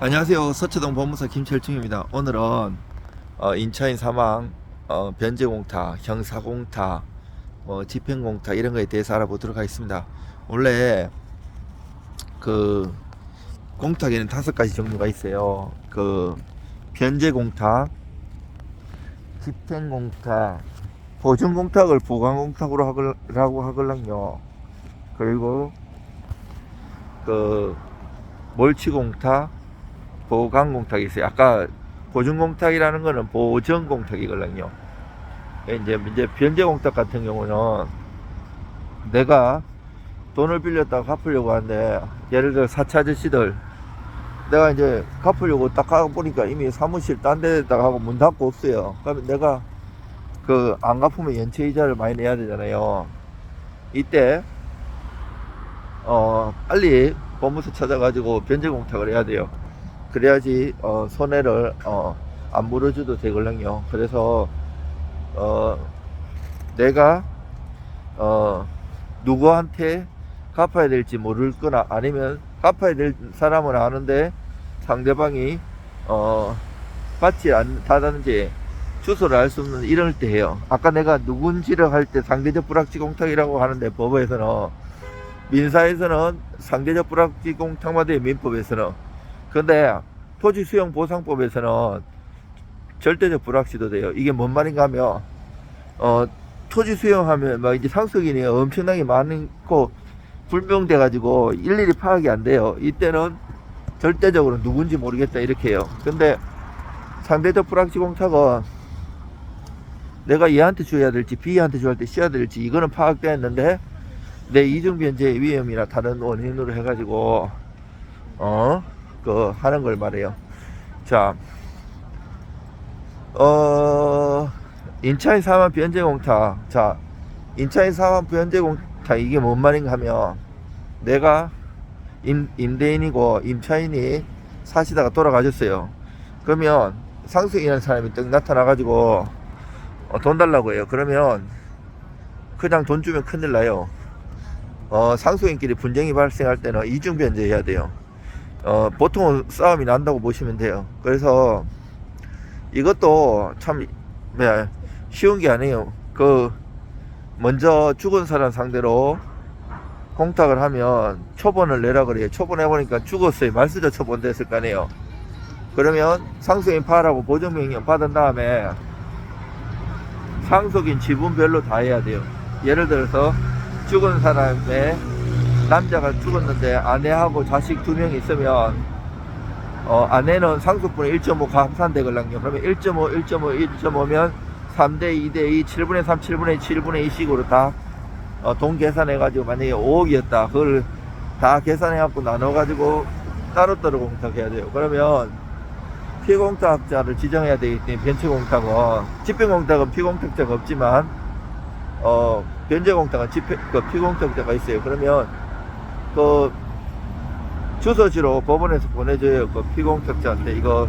안녕하세요. 서초동 법무사 김철중입니다. 오늘은 어, 인차인 사망, 어, 변제공타, 형사공타, 뭐 집행공타 이런 거에 대해서 알아보도록 하겠습니다. 원래 그 공탁에는 다섯 가지 종류가 있어요. 그 변제공타, 집행공타, 보증공탁을 보관공탁으로 하라고 하걸랑요. 그리고 그 몰치공탁, 보강공탁이 있어요. 아까 보증공탁이라는 거는 보정공탁이거든요. 이제 이제 변제공탁 같은 경우는 내가 돈을 빌렸다가 갚으려고 하는데 예를 들어 사차 아저씨들 내가 이제 갚으려고 딱 가고 보니까 이미 사무실 딴 데다가 하고 문 닫고 없어요. 그러면 내가 그 안 갚으면 연체 이자를 많이 내야 되잖아요. 이때 어 빨리 법무사 찾아가지고 변제공탁을 해야 돼요. 그래야지 어, 손해를 어, 안 물어줘도 되걸랑요. 그래서 어, 내가 어, 누구한테 갚아야 될지 모를 거나 아니면 갚아야 될 사람은 아는데 상대방이 어, 받지 않다든지 주소를 알 수 없는 이럴 때 해요. 아까 내가 누군지를 할 때 상대적 불확지 공탁이라고 하는데 법에서는 민사에서는 상대적 불확지 돼요. 민법에서는 근데 토지 수용 보상법에서는 절대적 불확실도 돼요. 이게 뭔 말인가 하면 어 토지 수용하면 막 이제 상속인이 엄청나게 많고 불명돼 가지고 일일이 파악이 안 돼요. 이때는 절대적으로 누군지 모르겠다 이렇게 해요. 근데 상대적 불확실 공탁은 내가 얘한테 줘야 될지 B한테 줘야 될지 C한테 될지 이거는 파악되었는데 내 이중 변제의 위험이나 다른 원인으로 해가지고 어 그 하는 걸 말해요. 자, 어 인차인 사만 변제공타. 자, 인차인 사만 변제공타 이게 뭔 말인가 하면 내가 임, 임대인이고 임차인이 사시다가 돌아가셨어요. 그러면 상속이라는 사람이 딱 나타나가지고 어, 돈 달라고 해요. 그러면 그냥 돈 주면 큰일 나요. 어, 상속인끼리 분쟁이 발생할 때는 이중 변제 해야 돼요. 어, 보통은 싸움이 난다고 보시면 돼요. 그래서 이것도 참 네, 쉬운 게 아니에요. 그 먼저 죽은 사람 상대로 공탁을 하면 초본을 내라 그래요. 초본 해보니까 죽었어요. 말수저 초본 됐을 거 아니에요. 그러면 상속인 파라고 보정명령 받은 다음에 상속인 지분별로 다 해야 돼요. 예를 들어서 죽은 사람의 남자가 죽었는데 아내하고 자식 두 명 있으면 어, 아내는 상속분의 1.5 감산되걸랑요. 그러면 1.5, 1.5, 1.5면 3대 2대 2, 7분의 3, 7분의 2, 7분의 2 식으로 다 어, 돈 계산해가지고 만약에 5억이었다. 그걸 다 계산해갖고 나눠가지고 따로따로 공탁해야 돼요. 그러면 피공탁자를 지정해야 되기 때문에 변체공탁은 집행공탁은 피공탁자가 없지만 어, 변제공탁은 집행, 그 피공탁자가 있어요. 그러면 그 주소지로 법원에서 보내줘요. 그 피공탁자한테 이거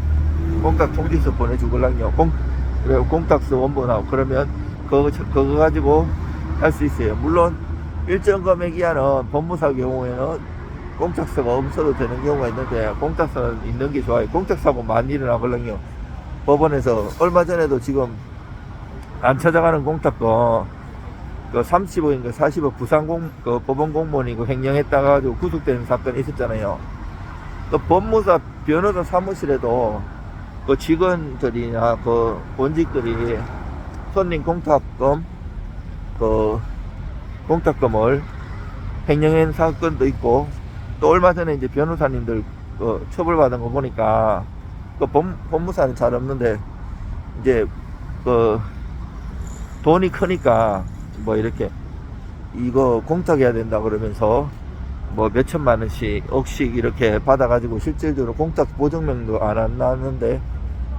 공탁 통지서 보내주걸랑요. 공, 그래 공탁서 원본하고 그러면 그거, 그거 가지고 할 수 있어요. 물론 일정 금액 이하는 법무사 경우에는 공탁서가 없어도 되는 경우가 있는데 공탁서는 있는 게 좋아요. 공탁사고 많이 일어나걸랑요. 법원에서 얼마 전에도 지금 안 찾아가는 공탁도 그 30억인가 40억 부산공 그 법원 공무원이고 횡령했다가 구속되는 사건이 있었잖아요. 그 법무사 변호사 사무실에도 그 직원들이나 그 본직들이 손님 공탁금 그 공탁금을 횡령한 사건도 있고 또 얼마 전에 이제 변호사님들 그 처벌받은 거 보니까 그 법, 법무사는 잘 없는데 이제 그 돈이 크니까 뭐 이렇게 이거 공탁해야 된다 그러면서 뭐 몇천만 원씩 억씩 이렇게 받아가지고 실질적으로 공탁 보증명도 안 나왔는데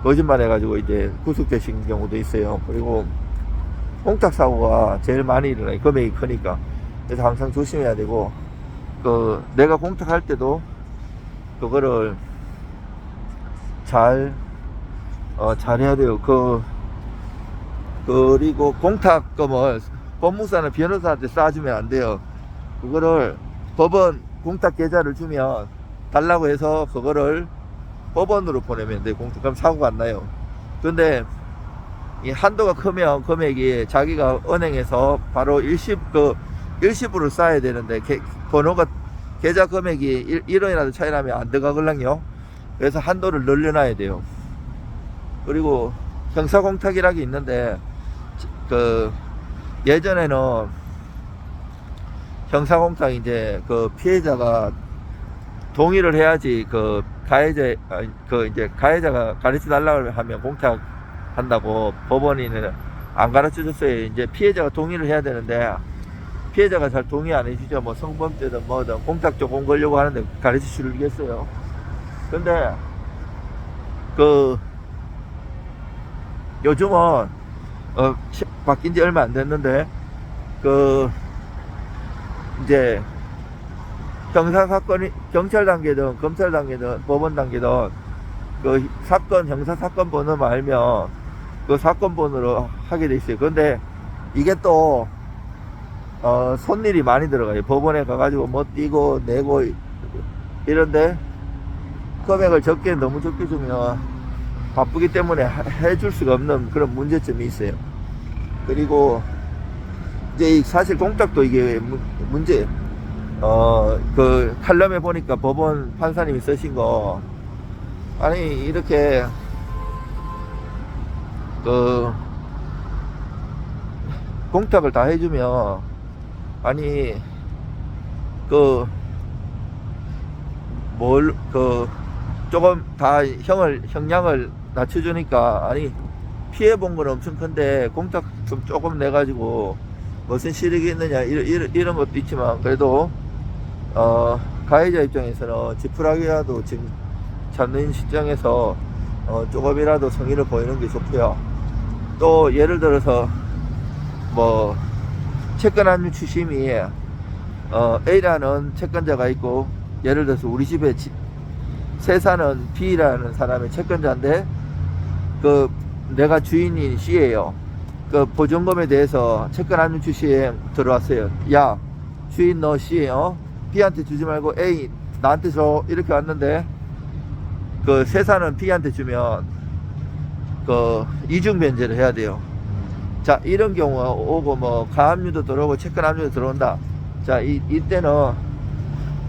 거짓말 해가지고 이제 구속되신 경우도 있어요. 그리고 공탁 사고가 제일 많이 일어나요. 금액이 크니까. 그래서 항상 조심해야 되고 그 내가 공탁할 때도 그거를 잘 어, 잘해야 돼요. 그 그리고 공탁금을 법무사는 변호사한테 쌓아주면 안 돼요. 그거를 법원 공탁 계좌를 주면 달라고 해서 그거를 법원으로 보내면 돼. 공탁 그럼 사고가 안 나요. 근데 이 한도가 크면 금액이 자기가 은행에서 바로 일시 그 일시불을 쌓아야 되는데 개- 번호가 계좌 금액이 1, 원이라도 차이 나면 안 들어가걸랑요. 그래서 한도를 늘려놔야 돼요. 그리고 형사공탁이라는 게 있는데 그 예전에는 형사공탁 이제 그 피해자가 동의를 해야지 그 가해자 그 이제 가해자가 가르쳐 달라고 하면 공탁 한다고 법원이는 안 가르쳐 줬어요. 이제 피해자가 동의를 해야 되는데 피해자가 잘 동의 안 해주죠. 뭐 성범죄든 뭐든 공탁 조건 걸려고 하는데 가르쳐 주겠어요. 근데 그 요즘은 어 시- 바뀐 지 얼마 안 됐는데 그 이제 형사 사건이 경찰 단계든 검찰 단계든 법원 단계든 그 사건 형사 사건 번호만 알면 그 사건 번호로 하게 돼 있어요. 근데 이게 또 어, 손일이 많이 들어가요. 법원에 가가지고 뭐 띄고 내고 이런데 금액을 적게 너무 적게 주면 바쁘기 때문에 하- 해줄 수가 없는 그런 문제점이 있어요. 그리고 이제 이 사실 공탁도 이게 문- 문제. 어그 칼럼에 보니까 법원 판사님이 쓰신 거. 아니 이렇게 그 공탁을 다 해주면 아니 그 뭘그 조금 다 형을 형량을 낮춰주니까 아니 피해 본 건 엄청 큰데 공탁 좀 조금 내 가지고 무슨 실익이 있느냐 이런, 이런, 이런 것도 있지만 그래도 어 가해자 입장에서는 지푸라기라도 지금 찾는 시장에서 어, 조금이라도 성의를 보이는 게 좋고요. 또 예를 들어서 뭐 채권 압류 추심이 어, A라는 채권자가 있고 예를 들어서 우리 집에 지- 세사는 B라는 사람의 채권자인데 그 내가 주인인 C예요. 그 보증금에 대해서 채권 압류 추시에 들어왔어요. 야 주인 너 C 어 B한테 주지 말고 A 나한테 줘 이렇게 왔는데 그 세사는 B한테 주면 그 이중 변제를 해야 돼요. 자 이런 경우 오고 뭐 가압류도 들어오고 채권 압류도 들어온다. 자 이, 이때는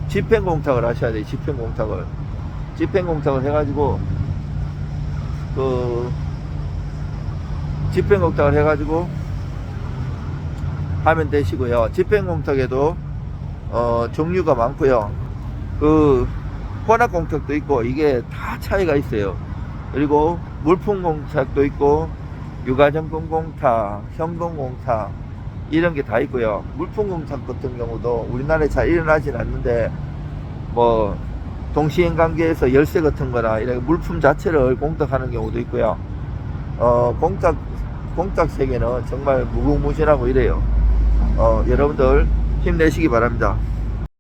집행공탁을 하셔야 돼요. 집행공탁을 집행공탁을 해가지고 그 집행공탁을 해가지고 하면 되시고요. 집행공탁에도 어, 종류가 많고요. 그 혼합공탁도 있고 이게 다 차이가 있어요. 그리고 물품공탁도 있고 육아정권공탁, 현금공탁 이런 게 다 있고요. 물품공탁 같은 경우도 우리나라에 잘 일어나진 않는데 뭐 동시행 관계에서 열쇠 같은 거나 이런 물품 자체를 공탁하는 경우도 있고요. 어, 공탁 공탁 세계는 정말 무궁무진하고 이래요. 어, 여러분들 힘내시기 바랍니다.